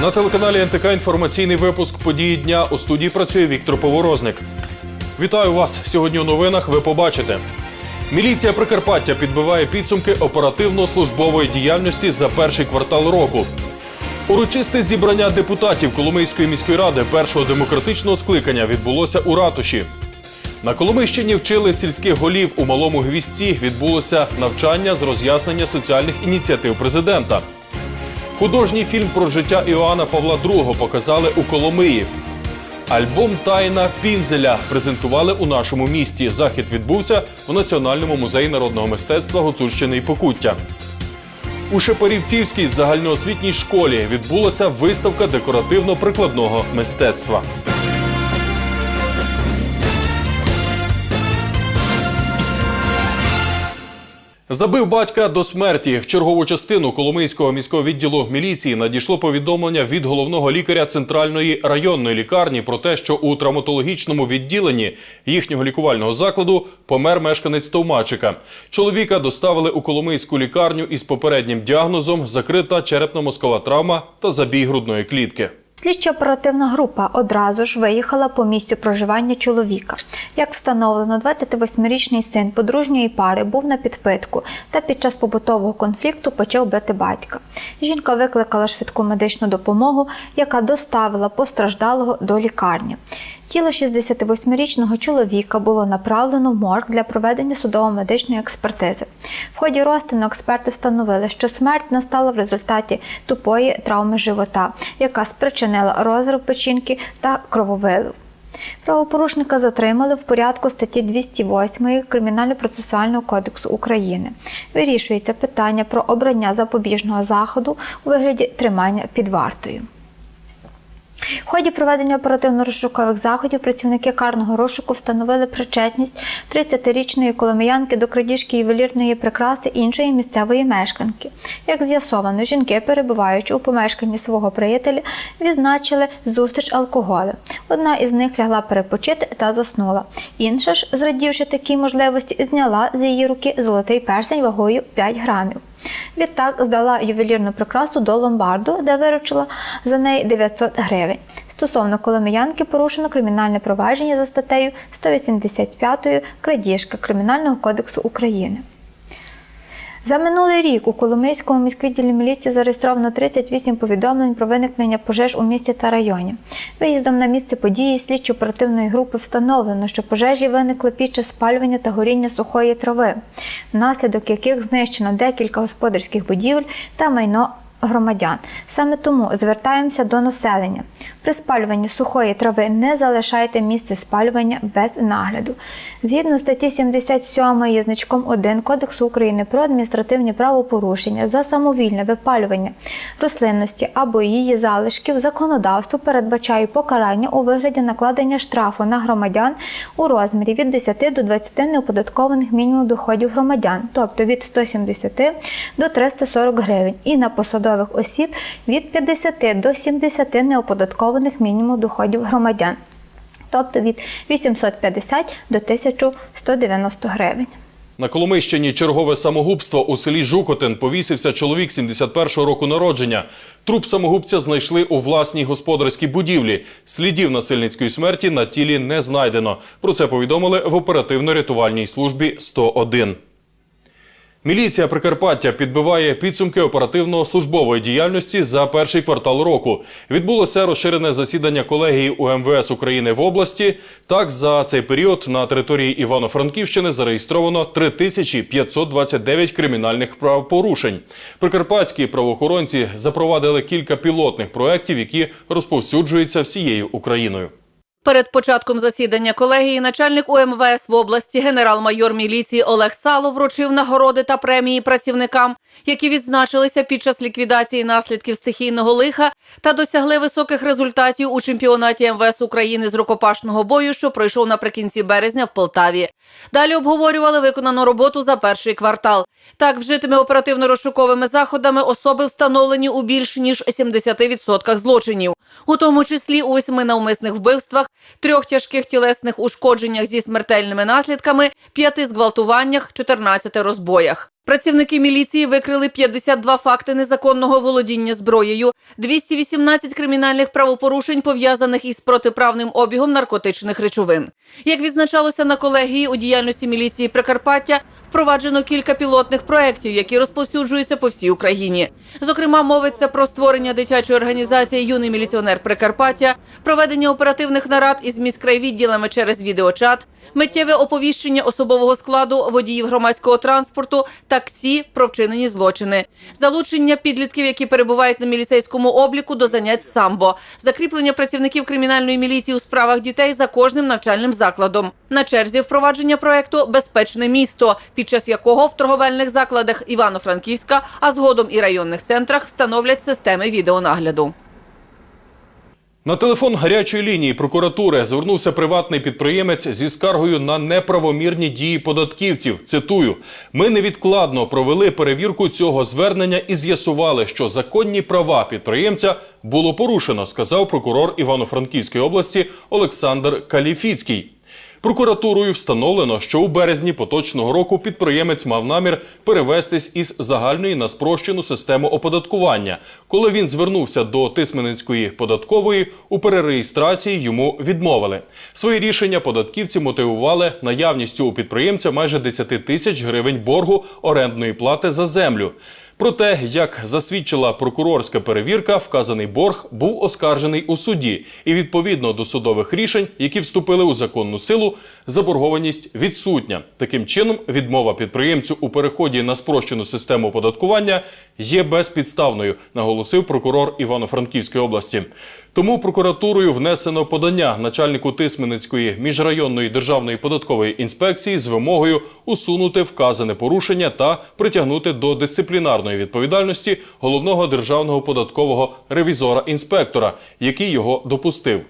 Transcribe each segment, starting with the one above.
На телеканалі НТК інформаційний випуск події дня у студії працює Віктор Поворозник. Вітаю вас! Сьогодні у новинах ви побачите. Міліція Прикарпаття підбиває підсумки оперативно-службової діяльності за перший квартал року. Урочисте зібрання депутатів Коломийської міської ради першого демократичного скликання відбулося у ратуші. На Коломийщині вчили сільських голів у малому гвісті. Відбулося навчання з роз'яснення соціальних ініціатив президента. Художній фільм про життя Іоанна Павла II показали у Коломиї. Альбом Тайна Пінзеля презентували у нашому місті. Захід відбувся в Національному музеї народного мистецтва Гуцульщини і Покуття. У Шепарівцівській загальноосвітній школі відбулася виставка декоративно-прикладного мистецтва. Забив батька до смерті. В чергову частину Коломийського міського відділу міліції надійшло повідомлення від головного лікаря центральної районної лікарні про те, що у травматологічному відділенні їхнього лікувального закладу помер мешканець Товмачика. Чоловіка доставили у Коломийську лікарню із попереднім діагнозом закрита черепно-мозкова травма та забій грудної клітки. Слідчо-оперативна група одразу ж виїхала по місцю проживання чоловіка. Як встановлено, 28-річний син подружньої пари був на підпитку та під час побутового конфлікту почав бити батька. Жінка викликала швидку медичну допомогу, яка доставила постраждалого до лікарні. Тіло 68-річного чоловіка було направлено в морг для проведення судово-медичної експертизи. В ході розтину експерти встановили, що смерть настала в результаті тупої травми живота, яка спричинила розрив печінки та крововилив. Правопорушника затримали в порядку статті 208 Кримінально-процесуального кодексу України. Вирішується питання про обрання запобіжного заходу у вигляді тримання під вартою. В ході проведення оперативно-розшукових заходів працівники карного розшуку встановили причетність 30-річної коломиянки до крадіжки ювелірної прикраси іншої місцевої мешканки. Як з'ясовано, жінки, перебуваючи у помешканні свого приятеля, відзначили зустріч алкоголю. Одна із них лягла перепочити та заснула. Інша ж, зрадівши такій можливості, зняла з її руки золотий персень вагою 5 грамів. Відтак здала ювелірну прикрасу до ломбарду, де виручила за неї 900 гривень. Стосовно коломиянки порушено кримінальне провадження за статтею 185 крадіжка Кримінального кодексу України. За минулий рік у Коломийському міськвідділі міліції зареєстровано 38 повідомлень про виникнення пожеж у місті та районі. Виїздом на місце події слідчо-оперативної групи встановлено, що пожежі виникли під час спалювання та горіння сухої трави, внаслідок яких знищено декілька господарських будівель та майно громадян. Саме тому звертаємося до населення. При спалюванні сухої трави не залишайте місце спалювання без нагляду. Згідно статті 77 є значком 1 Кодексу України про адміністративні правопорушення за самовільне випалювання рослинності або її залишків законодавство передбачає покарання у вигляді накладення штрафу на громадян у розмірі від 10 до 20 неоподаткованих мінімум доходів громадян, тобто від 170 до 340 гривень, і на посадових осіб від 50 до 70 неоподаткованих мінімум доходів громадян, тобто від 850 до 1190 гривень. На Коломийщині чергове самогубство у селі Жукотин повісився чоловік 71-го року народження. Труп самогубця знайшли у власній господарській будівлі. Слідів насильницької смерті на тілі не знайдено. Про це повідомили в оперативно-рятувальній службі 101. Міліція Прикарпаття підбиває підсумки оперативно-службової діяльності за перший квартал року. Відбулося розширене засідання колегії УМВС України в області. Так, за цей період на території Івано-Франківщини зареєстровано 3529 кримінальних правопорушень. Прикарпатські правоохоронці запровадили кілька пілотних проєктів, які розповсюджуються всією Україною. Перед початком засідання колегії начальник УМВС в області генерал-майор міліції Олег Сало вручив нагороди та премії працівникам, які відзначилися під час ліквідації наслідків стихійного лиха та досягли високих результатів у чемпіонаті МВС України з рукопашного бою, що пройшов наприкінці березня в Полтаві. Далі обговорювали виконану роботу за перший квартал. Так, вжитими оперативно-розшуковими заходами особи встановлені у більш ніж 70% злочинів, у тому числі у восьми навмисних вбивствах, трьох тяжких тілесних ушкодженнях зі смертельними наслідками, п'яти зґвалтуваннях, 14 розбоях. Працівники міліції викрили 52 факти незаконного володіння зброєю, 218 кримінальних правопорушень, пов'язаних із протиправним обігом наркотичних речовин. Як відзначалося на колегії у діяльності міліції Прикарпаття, впроваджено кілька пілотних проєктів, які розповсюджуються по всій Україні. Зокрема, мовиться про створення дитячої організації Юний міліціонер Прикарпаття, проведення оперативних нарад із міськрайвідділами через відеочат, миттєве оповіщення особового складу водіїв громадського транспорту, таксі про вчинені злочини, залучення підлітків, які перебувають на міліцейському обліку до занять самбо, закріплення працівників кримінальної міліції у справах дітей за кожним навчальним закладом. На черзі впровадження проекту Безпечне місто, під час якого в торговельних закладах Івано-Франківська, а згодом і районних центрах встановлять системи відеонагляду. На телефон гарячої лінії прокуратури звернувся приватний підприємець зі скаргою на неправомірні дії податківців. Цитую: ми невідкладно провели перевірку цього звернення і з'ясували, що законні права підприємця було порушено, сказав прокурор Івано-Франківської області Олександр Каліфіцький. Прокуратурою встановлено, що у березні поточного року підприємець мав намір перевестись із загальної на спрощену систему оподаткування. Коли він звернувся до Тисменницької податкової, у перереєстрації йому відмовили. Свої рішення податківці мотивували наявністю у підприємця майже 10 тисяч гривень боргу орендної плати за землю. Проте, як засвідчила прокурорська перевірка, вказаний борг був оскаржений у суді, і відповідно до судових рішень, які вступили у законну силу, заборгованість відсутня. Таким чином, відмова підприємцю у переході на спрощену систему оподаткування є безпідставною, наголосив прокурор Івано-Франківської області. Тому прокуратурою внесено подання начальнику Тисменницької міжрайонної державної податкової інспекції з вимогою усунути вказане порушення та притягнути до дисциплінарної відповідальності головного державного податкового ревізора-інспектора, який його допустив.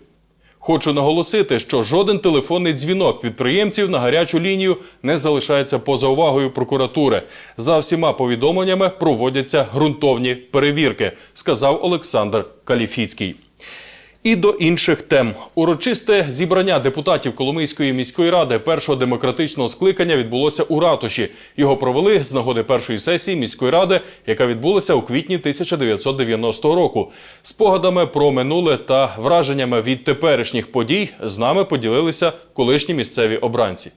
Хочу наголосити, що жоден телефонний дзвінок підприємців на гарячу лінію не залишається поза увагою прокуратури. За всіма повідомленнями проводяться ґрунтовні перевірки, сказав Олександр Каліфіцький. І до інших тем. Урочисте зібрання депутатів Коломийської міської ради першого демократичного скликання відбулося у ратуші. Його провели з нагоди першої сесії міської ради, яка відбулася у квітні 1990 року. Спогадами про минуле та враженнями від теперішніх подій з нами поділилися колишні місцеві обранці.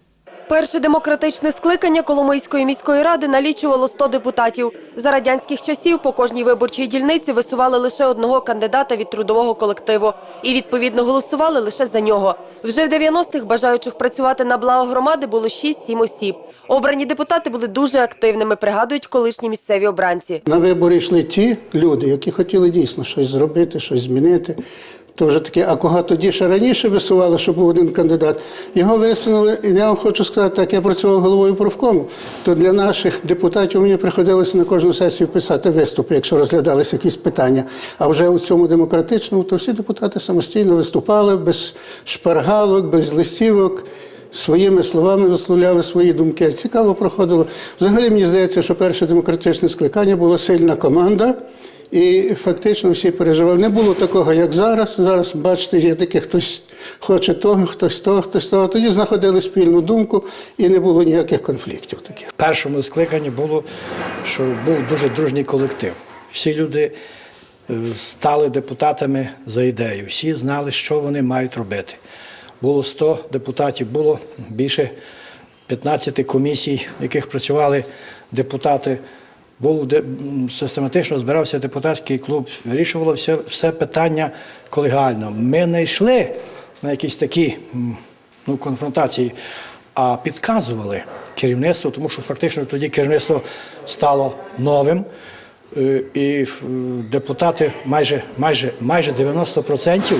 Перше демократичне скликання Коломийської міської ради налічувало 100 депутатів. За радянських часів по кожній виборчій дільниці висували лише одного кандидата від трудового колективу і відповідно голосували лише за нього. Вже в 90-х бажаючих працювати на благо громади було 6-7 осіб. Обрані депутати були дуже активними, пригадують колишні місцеві обранці. На вибори йшли ті люди, які хотіли дійсно щось зробити, щось змінити. То вже таке, а кого тоді ще раніше висували, що був один кандидат, його висунули, і я вам хочу сказати, так я працював головою профкому, то для наших депутатів мені приходилося на кожну сесію писати виступи, якщо розглядалися якісь питання. А вже у цьому демократичному, то всі депутати самостійно виступали без шпаргалок, без листівок. Своїми словами висловляли свої думки. Цікаво проходило. Взагалі мені здається, що перше демократичне скликання була сильна команда, і фактично всі переживали. Не було такого, як зараз. Зараз, бачите, є таке, хтось хоче того, хтось того, хтось того. Тоді знаходили спільну думку і не було ніяких конфліктів таких. В першому скликанні було, що був дуже дружній колектив. Всі люди е, стали депутатами за ідею, всі знали, що вони мають робити. Було 100 депутатів, було більше 15 комісій, в яких працювали депутати. Був систематично збирався депутатський клуб, вирішувало все, все питання колегіально. Ми не йшли на якісь такі ну, конфронтації, а підказували керівництву, тому що фактично тоді керівництво стало новим. е, І е, депутати майже, майже, майже 90%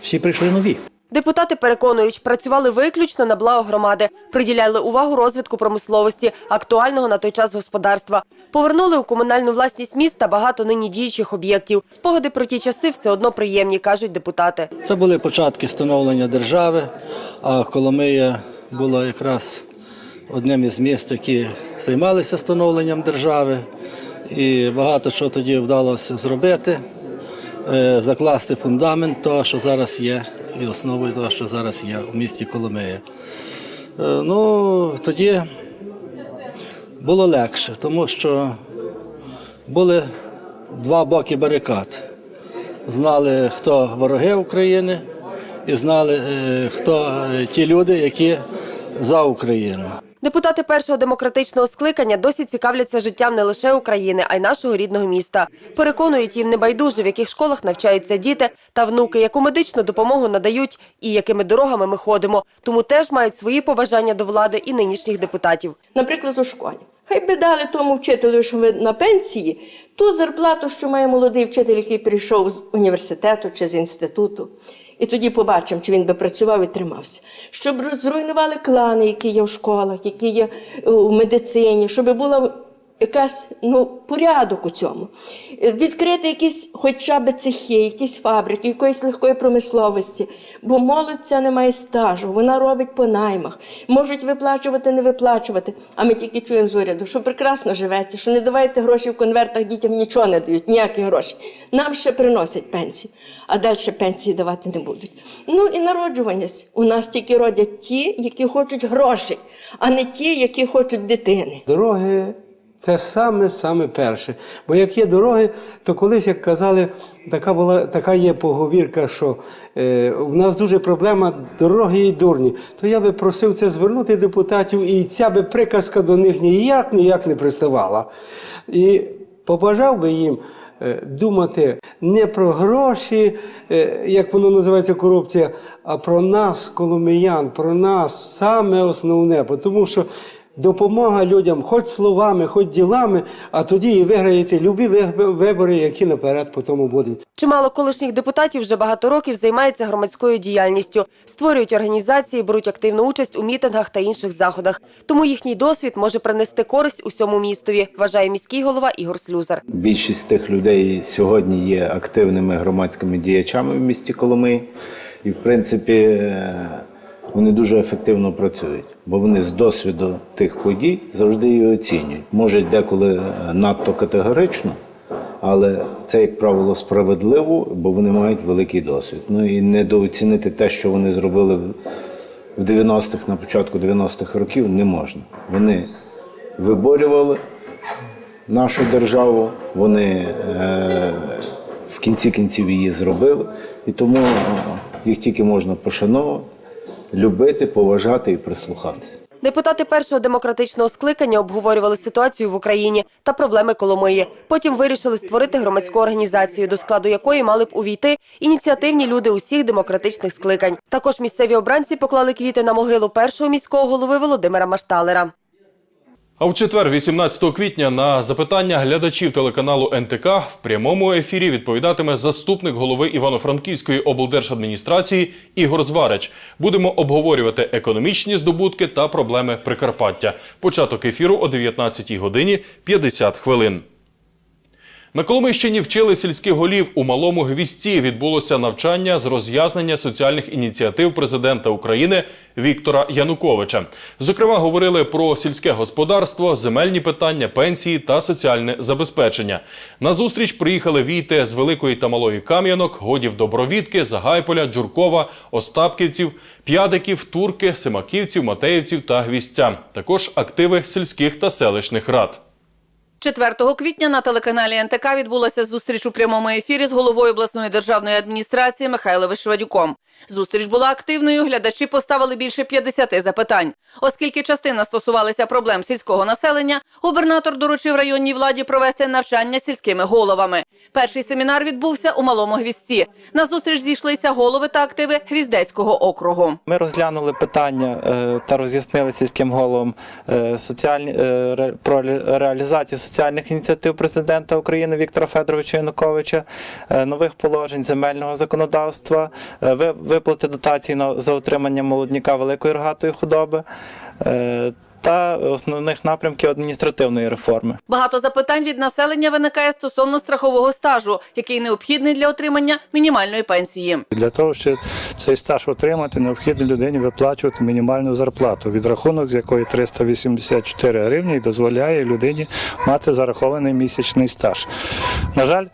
всі прийшли нові. Депутати переконують, працювали виключно на благо громади, приділяли увагу розвитку промисловості, актуального на той час господарства. Повернули у комунальну власність міста багато нині діючих об'єктів. Спогади про ті часи все одно приємні, кажуть депутати. Це були початки становлення держави, а Коломия була якраз одним із міст, які займалися становленням держави. І багато чого тоді вдалося зробити, е, закласти фундамент того, що зараз є, і основою того, що зараз є у місті Коломия. Е, Ну, тоді було легше, тому що були два боки барикад. Знали, хто вороги України, і знали, е, хто е, ті люди, які за Україну. Депутати першого демократичного скликання досі цікавляться життям не лише України, а й нашого рідного міста. Переконують їм небайдуже, в яких школах навчаються діти та внуки, яку медичну допомогу надають і якими дорогами ми ходимо. Тому теж мають свої побажання до влади і нинішніх депутатів. Наприклад, у школі. Хай би дали тому вчителю, що ви на пенсії, ту зарплату, що має молодий вчитель, який прийшов з університету чи з інституту. І тоді побачимо, чи він би працював і тримався. Щоб зруйнували клани, які є в школах, які є е, у медицині, щоб була якась ну, порядок у цьому. Відкрити якісь хоча б цехи, якісь фабрики, якоїсь легкої промисловості. Бо молодь ця не має стажу, вона робить по наймах. Можуть виплачувати, не виплачувати. А ми тільки чуємо з уряду, що прекрасно живеться, що не давайте гроші в конвертах дітям нічого не дають, ніякі гроші. Нам ще приносять пенсію, а далі пенсії давати не будуть. Ну і народжуваність. У нас тільки родять ті, які хочуть грошей, а не ті, які хочуть дитини. Дороги це саме саме перше. Бо як є дороги, то колись, як казали, така була така є поговірка, що е, у нас дуже проблема дороги і дурні. То я би просив це звернути депутатів, і ця би приказка до них ніяк ніяк не приставала. І побажав би їм. е, Думати не про гроші, е, як воно називається корупція, а про нас, коломиян, про нас саме основне. Тому що допомога людям, хоч словами, хоч ділами, а тоді і виграєте любі ви- вибори, які наперед по тому будуть. Чимало колишніх депутатів вже багато років займаються громадською діяльністю, створюють організації, беруть активну участь у мітингах та інших заходах. Тому їхній досвід може принести користь усьому містові, вважає міський голова Ігор Слюзар. Більшість тих людей сьогодні є активними громадськими діячами в місті Коломиї. І, в принципі, е, вони дуже ефективно працюють, бо вони з досвіду тих подій завжди її оцінюють. Може, деколи е, надто категорично, але це, як правило, справедливо, бо вони мають великий досвід. Ну і недооцінити те, що вони зробили в- в 90-х, на початку 90-х років, не можна. Вони виборювали нашу державу, вони е, в кінці кінців її зробили, і тому е, їх тільки можна пошановувати, любити, поважати і прислухатися. Депутати першого демократичного скликання обговорювали ситуацію в Україні та проблеми Коломиї. Потім вирішили створити громадську організацію, до складу якої мали б увійти ініціативні люди усіх демократичних скликань. Також місцеві обранці поклали квіти на могилу першого міського голови Володимира Машталера. А в четвер, 18 квітня, на запитання глядачів телеканалу НТК в прямому ефірі відповідатиме заступник голови Івано-Франківської облдержадміністрації Ігор Зварич. Будемо обговорювати економічні здобутки та проблеми Прикарпаття. Початок ефіру о 19 годині 50 хвилин. На Коломийщині вчили сільських голів у малому гвісті. Відбулося навчання з роз'яснення соціальних ініціатив президента України Віктора Януковича. Зокрема, говорили про сільське господарство, земельні питання, пенсії та соціальне забезпечення. На зустріч приїхали війти з великої та малої кам'янок, годів Добровідки, Загайполя, Джуркова, Остапківців, П'ядиків, Турки, Симаківців, Матеївців та Гвістя. Також активи сільських та селищних рад. 4 квітня на телеканалі НТК відбулася зустріч у прямому ефірі з головою обласної державної адміністрації Михайловим Шведюком. Зустріч була активною. Глядачі поставили більше 50 запитань. Оскільки частина стосувалася проблем сільського населення, губернатор доручив районній владі провести навчання сільськими головами. Перший семінар відбувся у малому гвісті. На зустріч зійшлися голови та активи Гвіздецького округу. Ми розглянули питання е, та роз'яснили сільським головам е, соціальні, е, про реалізацію соціальних ініціатив президента України Віктора Федоровича Януковича, е, нових положень земельного законодавства, е, ви- виплати дотацій на, за отримання молодняка великої рогатої худоби. Е, та основних напрямків адміністративної реформи. Багато запитань від населення виникає стосовно страхового стажу, який необхідний для отримання мінімальної пенсії. Для того, щоб цей стаж отримати, необхідно людині виплачувати мінімальну зарплату, відрахунок з якої 384 гривні і дозволяє людині мати зарахований місячний стаж. На жаль,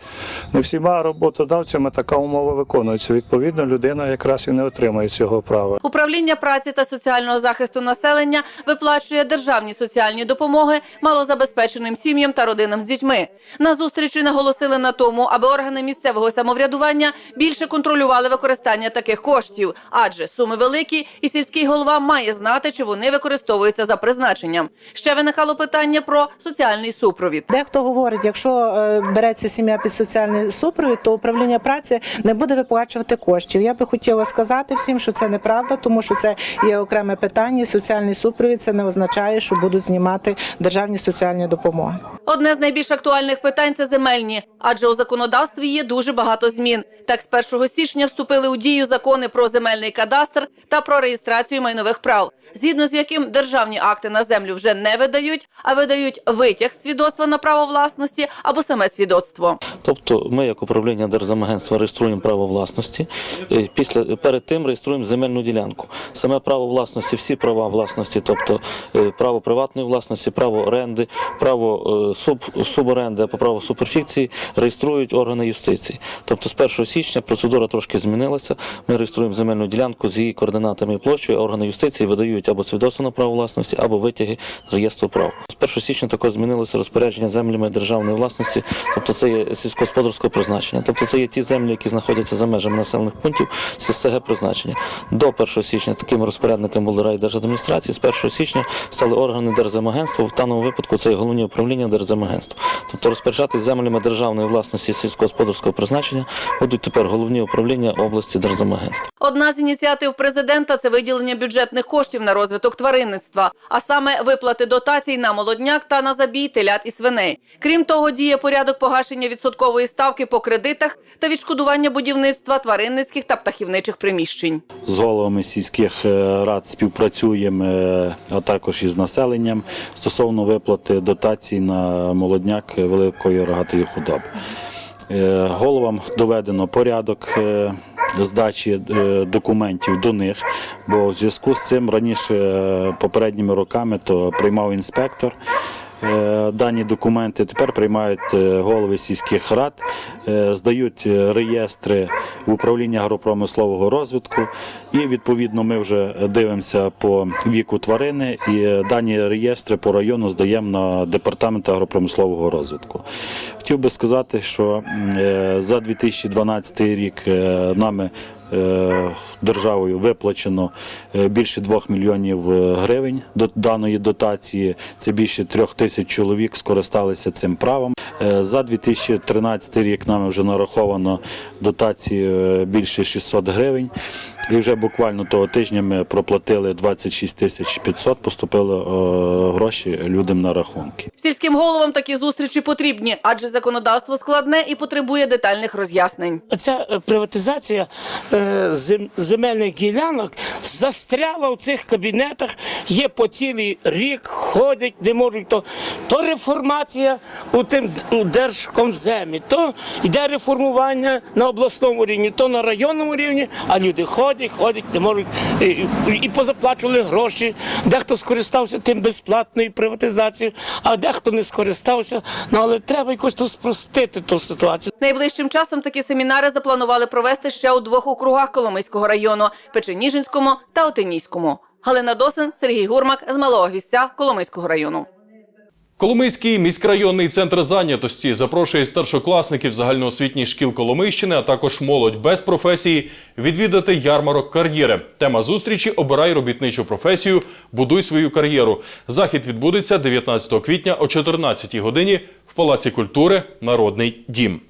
не всіма роботодавцями така умова виконується. Відповідно, людина якраз і не отримує цього права. Управління праці та соціального захисту населення виплачує розподіляє державні соціальні допомоги малозабезпеченим сім'ям та родинам з дітьми. На зустрічі наголосили на тому, аби органи місцевого самоврядування більше контролювали використання таких коштів, адже суми великі, і сільський голова має знати, чи вони використовуються за призначенням. Ще виникало питання про соціальний супровід. Дехто говорить, якщо е, береться сім'я під соціальний супровід, то управління праці не буде виплачувати коштів. Я би хотіла сказати всім, що це неправда, тому що це є окреме питання. Соціальний супровід це не означає, що будуть знімати державні соціальні допомоги. Одне з найбільш актуальних питань це земельні, адже у законодавстві є дуже багато змін. Так, з 1 січня вступили у дію закони про земельний кадастр та про реєстрацію майнових прав, згідно з яким державні акти на землю вже не видають, а видають витяг свідоцтва на право власності або саме свідоцтво. Тобто ми, як управління Держзамагентства, реєструємо право власності. е, Після перед тим реєструємо земельну ділянку. Саме право власності, всі права власності, тобто е, право приватної власності, право оренди, право е, суб, суборенди або право суперфікції реєструють органи юстиції. Тобто з 1 січня процедура трошки змінилася. Ми реєструємо земельну ділянку з її координатами і площею. Органи юстиції видають або свідоцтво на право власності, або витяги з реєстру прав. З 1 січня також змінилося розпорядження землями державної власності, тобто це є сільськогосподарського призначення. Тобто це є ті землі, які знаходяться за межами населених пунктів ССГ призначення. До 1 січня такими розпорядниками були райдержадміністрації. З 1 січня стали органи Держземагентства. В даному випадку це є головні управління Держземагентства. Тобто розпоряджатись землями державної власності сільськогосподарського призначення будуть тепер головні управління області Держземагентства. Одна з ініціатив президента це виділення бюджетних коштів на розвиток тваринництва, а саме виплати дотацій на молодняк та на забій телят і свиней. Крім того, діє порядок погашення відсоткової ставки по кредитах та відшкодування будівництва тваринницьких та птахівничих приміщень. з головами сільських е, рад співпрацюємо, е, а також із населенням стосовно виплати дотацій на молодняк великої рогатої худоби. Е, Головам доведено порядок здачі документів до них, бо в зв'язку з цим раніше попередніми роками то приймав інспектор. Е, Дані документи тепер приймають е, голови сільських рад, е, здають реєстри в управління агропромислового розвитку, і відповідно ми вже дивимося по віку тварини, і дані реєстри по району здаємо на департамент агропромислового розвитку. Хотів би сказати, що за 2012 рік нами державою виплачено е, більше 2 мільйонів е, гривень до даної дотації. Це більше трьох тисяч чоловік скористалися цим правом. Е, За 2013 рік нами вже нараховано дотації е, більше 600 гривень. І вже буквально того тижня ми проплатили 26 тисяч 500, поступили е, гроші людям на рахунки. Сільським головам такі зустрічі потрібні, адже законодавство складне і потребує детальних роз'яснень. Ця е, приватизація е, зем- земельних ділянок застряла в цих кабінетах, є по цілий рік, ходять, не можуть то. То реформація у тим у держкомземі, то йде реформування на обласному рівні, то на районному рівні, а люди ходять, ходять, не можуть і, і- позаплачували гроші. Дехто скористався тим безплатною приватизацією, а дехто не скористався. Ну але треба якось то спростити ту ситуацію. Найближчим часом такі семінари запланували провести ще у двох округах Коломийського району Печеніжинському та Отинійському. Галина Досин, Сергій Гурмак з Малого Гвістя Коломийського району. Коломийський міськрайонний центр зайнятості запрошує старшокласників загальноосвітніх шкіл Коломийщини, а також молодь без професії відвідати ярмарок кар'єри. Тема зустрічі Обирай робітничу професію, будуй свою кар'єру. Захід відбудеться 19 квітня о 14 годині в Палаці культури Народний дім.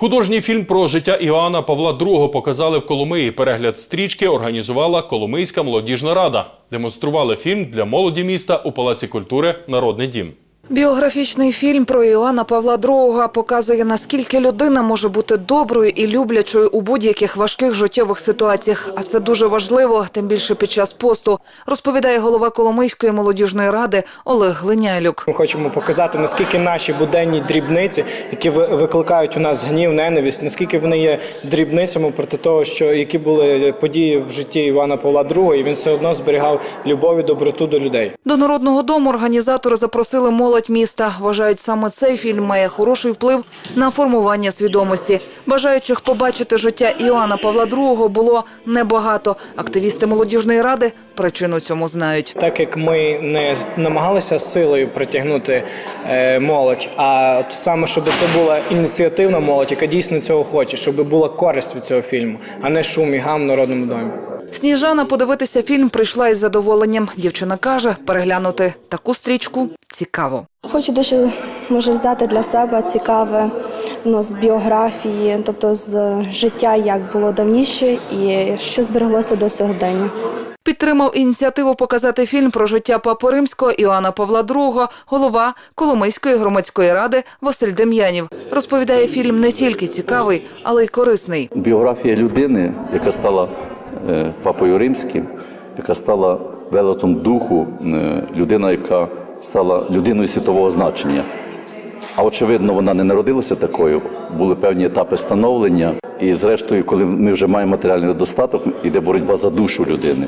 Художній фільм про життя Іоанна Павла II показали в Коломиї. Перегляд стрічки організувала Коломийська молодіжна рада. Демонстрували фільм для молоді міста у Палаці культури Народний дім. Біографічний фільм про Іоанна Павла II показує, наскільки людина може бути доброю і люблячою у будь-яких важких життєвих ситуаціях. А це дуже важливо, тим більше під час посту, розповідає голова Коломийської молодіжної ради Олег Глиняйлюк. Ми хочемо показати, наскільки наші буденні дрібниці, які ви- викликають у нас гнів, ненависть, наскільки вони є дрібницями проти того, що які були події в житті Івана Павла II, і він все одно зберігав любов і доброту до людей. До народного дому організатори запросили молодь молодь міста. Вважають, саме цей фільм має хороший вплив на формування свідомості. Бажаючих побачити життя Іоанна Павла II було небагато. Активісти молодіжної ради причину цьому знають. Так як ми не намагалися силою притягнути е, молодь, а саме щоб це була ініціативна молодь, яка дійсно цього хоче, щоб була користь від цього фільму, а не шум і гам в народному домі. Сніжана подивитися фільм прийшла із задоволенням. Дівчина каже, переглянути таку стрічку цікаво. Хочу дещо може взяти для себе цікаве ну, з біографії, тобто з життя, як було давніше, і що збереглося до сьогодення. Підтримав ініціативу показати фільм про життя Папи Римського Іоанна Павла II, голова Коломийської громадської ради Василь Дем'янів. Розповідає, фільм не тільки цікавий, але й корисний. біографія людини, яка стала папою римським, яка стала велетом духу, е, людина, яка стала людиною світового значення. А очевидно, вона не народилася такою. Були певні етапи становлення. І зрештою, коли ми вже маємо матеріальний достаток, іде боротьба за душу людини.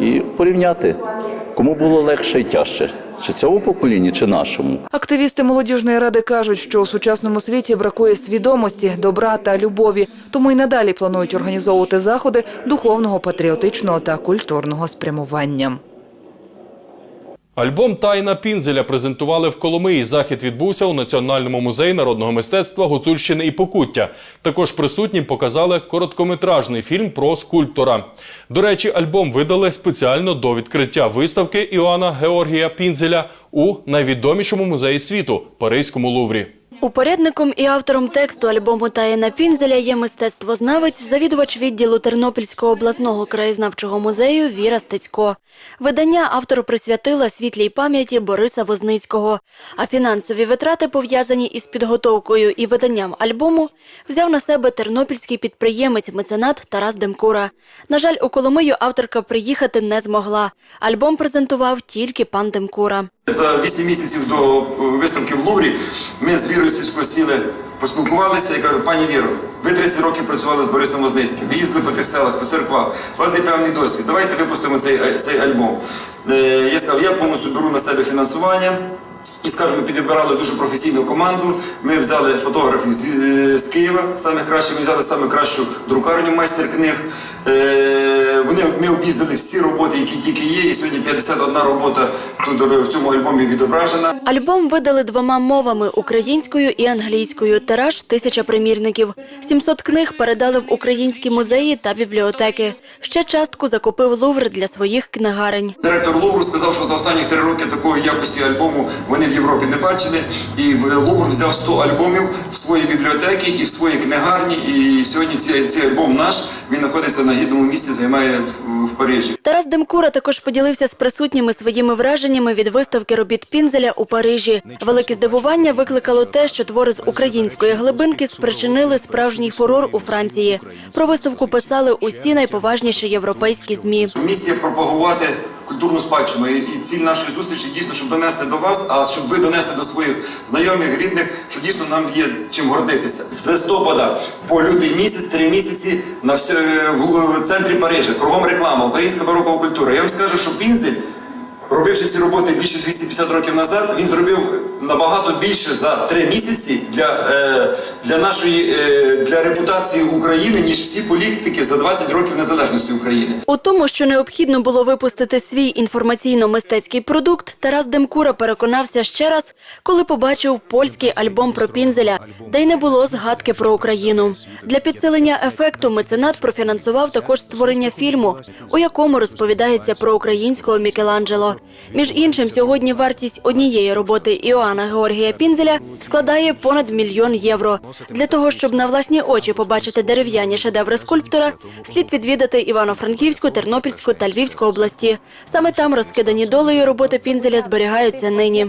І порівняти, кому було легше і тяжче, чи цьому поколінні, чи нашому. Активісти молодіжної ради кажуть, що у сучасному світі бракує свідомості, добра та любові, тому й надалі планують організовувати заходи духовного, патріотичного та культурного спрямування. Альбом Тайна Пінзеля презентували в Коломиї. Захід відбувся у Національному музеї народного мистецтва Гуцульщини і Покуття. Також присутнім показали короткометражний фільм про скульптора. До речі, альбом видали спеціально до відкриття виставки Іоанна Георгія Пінзеля у найвідомішому музеї світу Паризькому Луврі. Упорядником і автором тексту альбому Таїна Пінзеля є мистецтвознавець, завідувач відділу Тернопільського обласного краєзнавчого музею Віра Стецько. Видання автор присвятила світлій пам'яті Бориса Возницького. А фінансові витрати, пов'язані із підготовкою і виданням альбому, взяв на себе тернопільський підприємець-меценат Тарас Демкура. На жаль, у Коломию авторка приїхати не змогла. Альбом презентував тільки пан Демкура. За вісім місяців до е, виставки в Луврі ми з Вірою Сільською сіли, поспілкувалися і кажу, пані Віро, ви 30 років працювали з Борисом Возницьким, ви їздили по тих селах, по церквах, у вас є певний досвід, давайте випустимо цей, е, цей альбом. Е, Я сказав, я повністю беру на себе фінансування. І скажімо, ми підібрали дуже професійну команду. Ми взяли фотографів з, з Києва, саме краще, ми взяли саме кращу друкарню майстер книг. Е, вони, ми об'їздили всі роботи, які тільки є, і сьогодні 51 робота тут в цьому альбомі відображена. Альбом видали двома мовами – українською і англійською. Тираж – тисяча примірників. 700 книг передали в українські музеї та бібліотеки. Ще частку закупив Лувр для своїх книгарень. Директор Лувру сказав, що за останні три роки такої якості альбому вони в Європі не бачили. І Лувр взяв 100 альбомів в свої бібліотеки і в свої книгарні. І сьогодні цей, цей альбом наш він знаходиться на гідному місці, займає в, Парижі. Тарас Демкура також поділився з присутніми своїми враженнями від виставки робіт Пінзеля у Парижі. Велике здивування викликало те, що твори з української глибинки спричинили справжній фурор у Франції. Про виставку писали усі найповажніші європейські змі. Місія пропагувати культурну спадщину. І, ціль нашої зустрічі дійсно, щоб донести до вас, а щоб ви донесли до своїх знайомих, рідних, що дійсно нам є чим гордитися. З листопада по лютий місяць, три місяці на всьо- в, в центрі Парижа. Кругом реклама, українська барокова культура. Я вам скажу, що Пінзель. Робивши ці роботи більше 250 років назад, він зробив набагато більше за три місяці для, е, для нашої е, для репутації України, ніж всі політики за 20 років незалежності України. У тому, що необхідно було випустити свій інформаційно-мистецький продукт, Тарас Демкура переконався ще раз, коли побачив польський альбом про Пінзеля, де й не було згадки про Україну. Для підсилення ефекту меценат профінансував також створення фільму, у якому розповідається про українського Мікеланджело. Між іншим, сьогодні вартість однієї роботи Іоанна Георгія Пінзеля складає понад мільйон євро. Для того, щоб на власні очі побачити дерев'яні шедеври скульптора, слід відвідати Івано-Франківську, Тернопільську та Львівську області. Саме там розкидані долею роботи Пінзеля зберігаються нині.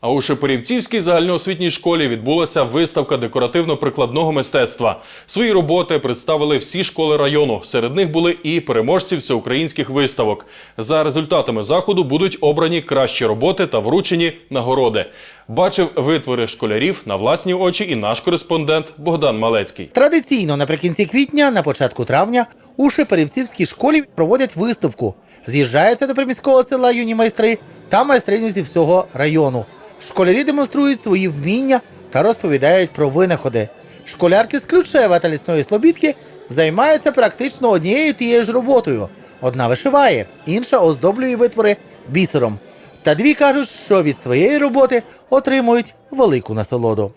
А у Шепарівцівській загальноосвітній школі відбулася виставка декоративно-прикладного мистецтва. Свої роботи представили всі школи району. Серед них були і переможці всеукраїнських виставок. За результатами заходу будуть обрані кращі роботи та вручені нагороди. Бачив витвори школярів на власні очі і наш кореспондент Богдан Малецький. Традиційно наприкінці квітня, на початку травня, у Шепарівцівській школі проводять виставку. З'їжджаються до приміського села юні майстри та майстрині зі всього району. Школярі демонструють свої вміння та розповідають про винаходи. Школярки з ключева та лісної слобідки займаються практично однією тією ж роботою. Одна вишиває, інша оздоблює витвори бісером. Та дві кажуть, що від своєї роботи отримують велику насолоду.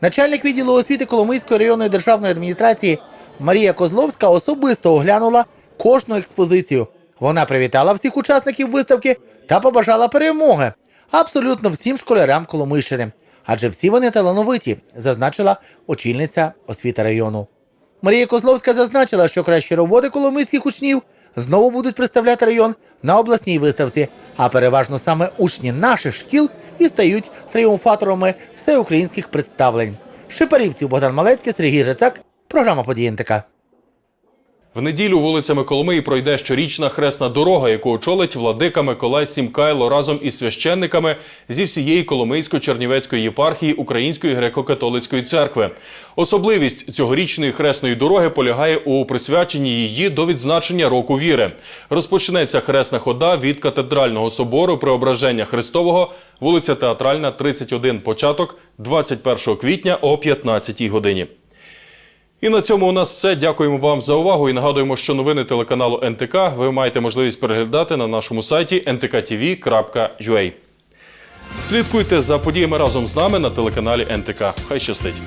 Начальник відділу освіти Коломийської районної державної адміністрації Марія Козловська особисто оглянула кожну експозицію. Вона привітала всіх учасників виставки та побажала перемоги абсолютно всім школярам Коломийщини. Адже всі вони талановиті, зазначила очільниця освіти району. Марія Козловська зазначила, що кращі роботи коломийських учнів знову будуть представляти район на обласній виставці, а переважно саме учні наших шкіл і стають тріумфаторами всеукраїнських представлень. Шипарівців Богдан Малецький, Сергій Рецак, програма «Події НТК». В неділю вулицями Коломиї пройде щорічна хресна дорога, яку очолить владика Миколай Сімкайло разом із священниками зі всієї Коломийсько-Чернівецької єпархії Української греко-католицької церкви. Особливість цьогорічної хресної дороги полягає у присвяченні її до відзначення року віри. Розпочнеться хресна хода від катедрального собору Преображення Христового, вулиця Театральна, 31, початок 21 квітня о 15 годині. І на цьому у нас все. Дякуємо вам за увагу і нагадуємо, що новини телеканалу НТК ви маєте можливість переглядати на нашому сайті ntkTV.ua. Слідкуйте за подіями разом з нами на телеканалі НТК. Хай щастить!